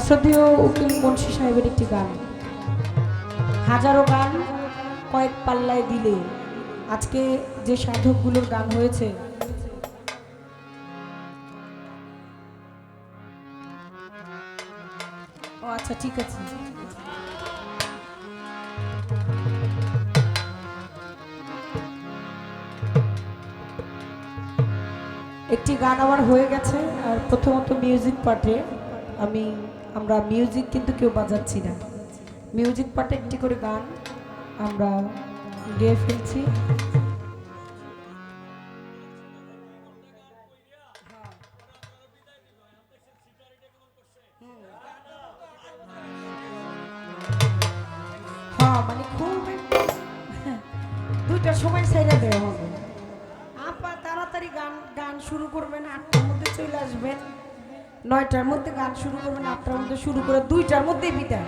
যদিও উকিল মুন্সি সাহেবের একটি গান। হাজারো গান কয়েক পাল্লায় দিলে আজকে যে সাধকগুলোর গান হয়েছে। ও আচ্ছা ঠিক আছে। একটি গান আমার হয়ে গেছে, আর প্রথমত মিউজিক পার্টে আমি আমরা মিউজিক কিন্তু কেউ বাজাচ্ছি না। মিউজিক পার্টে একটি করে গান আমরা গেয়ে ফেলছি। হ্যাঁ মানে খুব সময় দেওয়া হবে। তাড়াতাড়ি গান গান শুরু করবেন, আটটার মধ্যে চলে আসবেন। নয়টার মধ্যে গান শুরু করবেন আটটার মধ্যে শুরু করে দুইটার মধ্যে বিদায়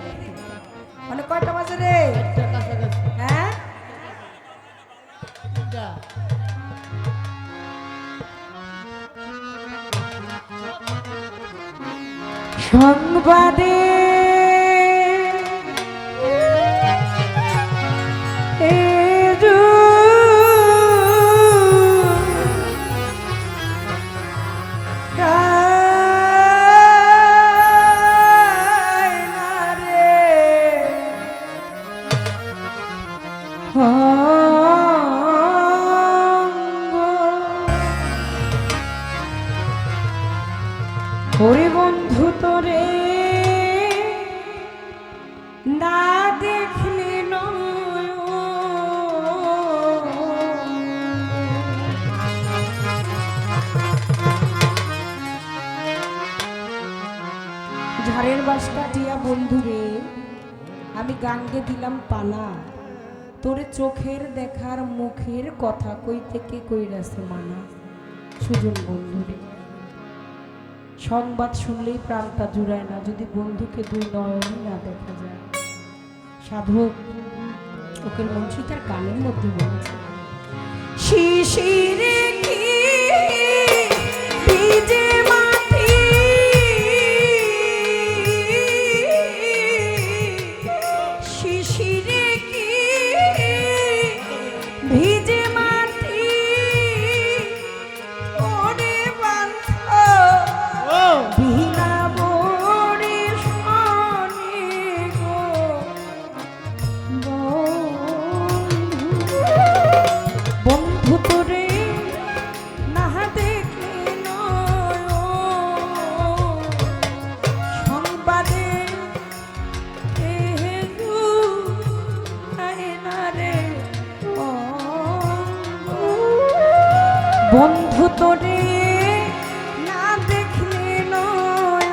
মানে কয়টা বাজে রে? হ্যাঁ? সংবাদে তোরে চোখের দেখার মুখের কথা কই থেকে কইরাছে মানা? সুজন বন্ধুরে। সংবাদ শুনলেই প্রাণটা জুড়ায় না, যদি বন্ধুকে দুই নয়নই না দেখা যায়। সাধক, ওকের মুন্সি তার গানের মধ্যে বলেছে। শিশিরে কি বন্ধু না দেখলে নয়।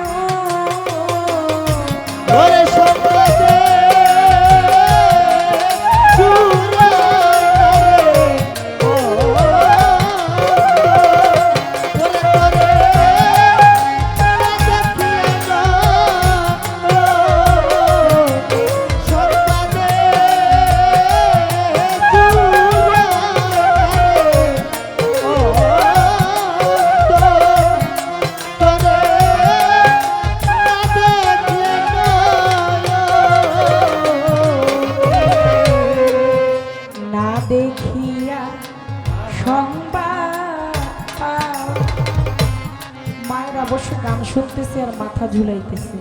শুনতেছে আর মাথা ঝুলাইতেছে।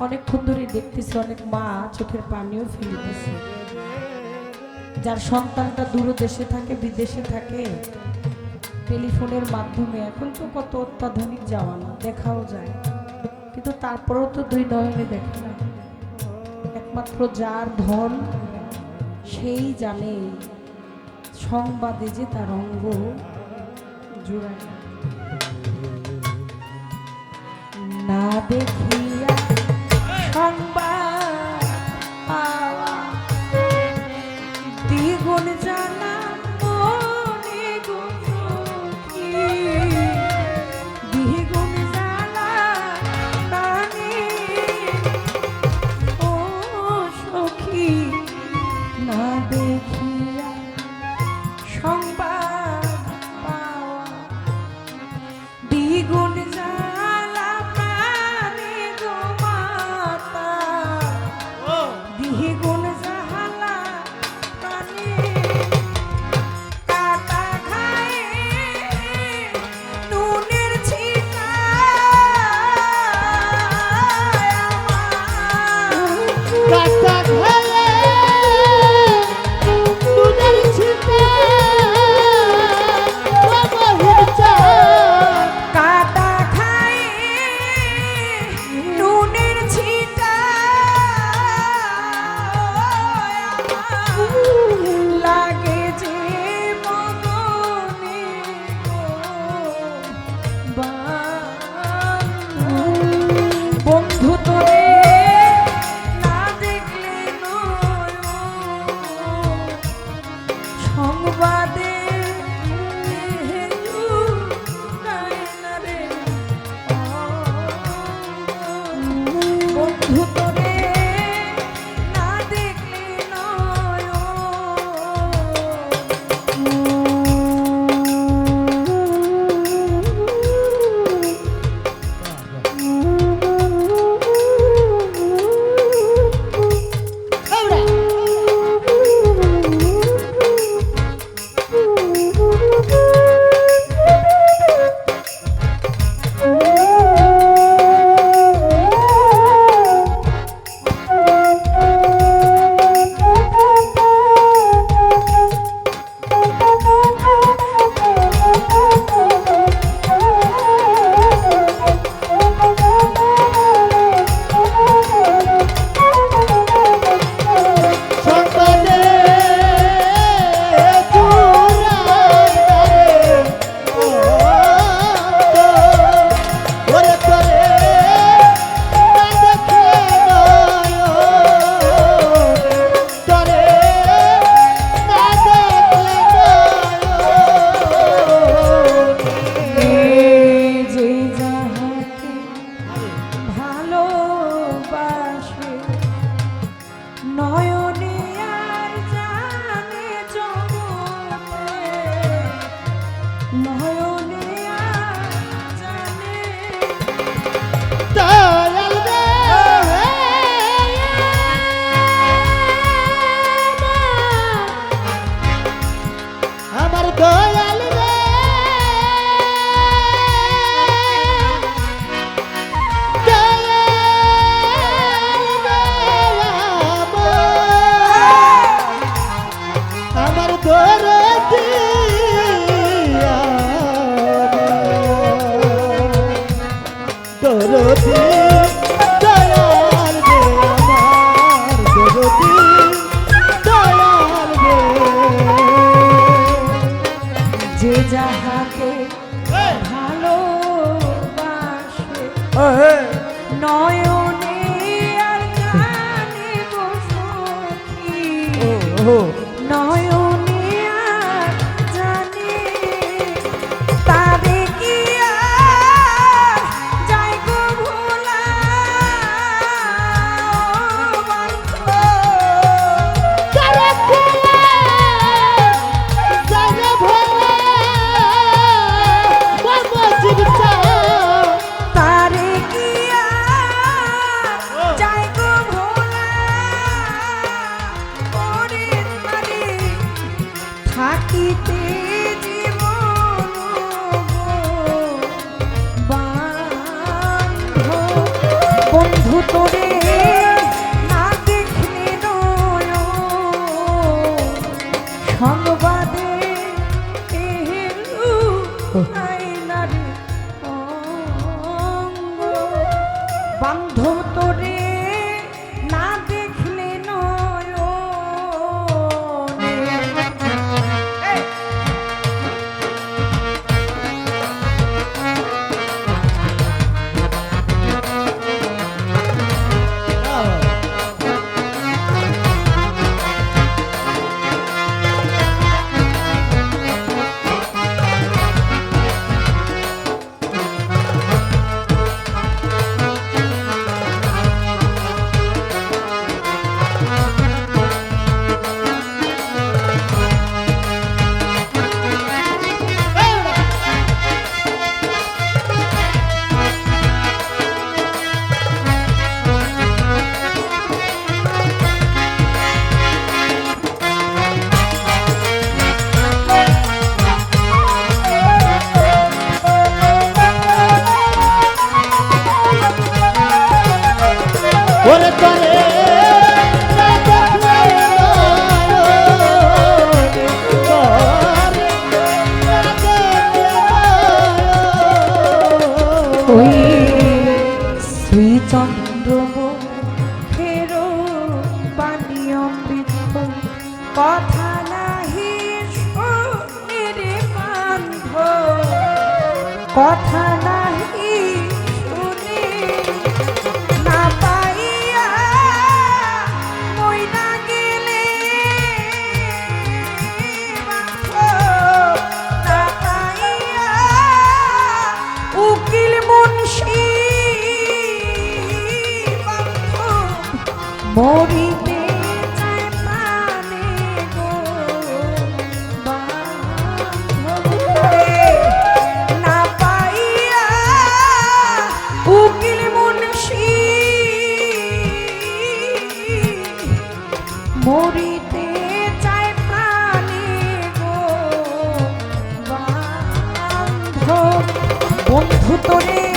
অনেকক্ষণ ধরে দেখতেছি অনেক মা চোখের পানিও ফেলিতেছে। যার সন্তানটা দূর দেশে থাকে বিদেশে থাকে টেলিফোনের মাধ্যমে। এখন তো কত অত্যাধুনিক জামানা দেখাও যায়। কিন্তু তারপরেও তো দুই নয়নে দেখে না। একমাত্র যার ধন সেই জানে সংবাদে যে তার অঙ্গ জোড়ায়। না দেখিয়া সংবাদ বন্ধু তোরে। কথা নাহি শুনির বান্ধ। কথা নাহি শুনি না পাইয়া মইনা গেলে না পাইয়া উকিল মুন্সি মরিতে ধুতরে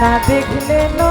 না দেখলে নয়ন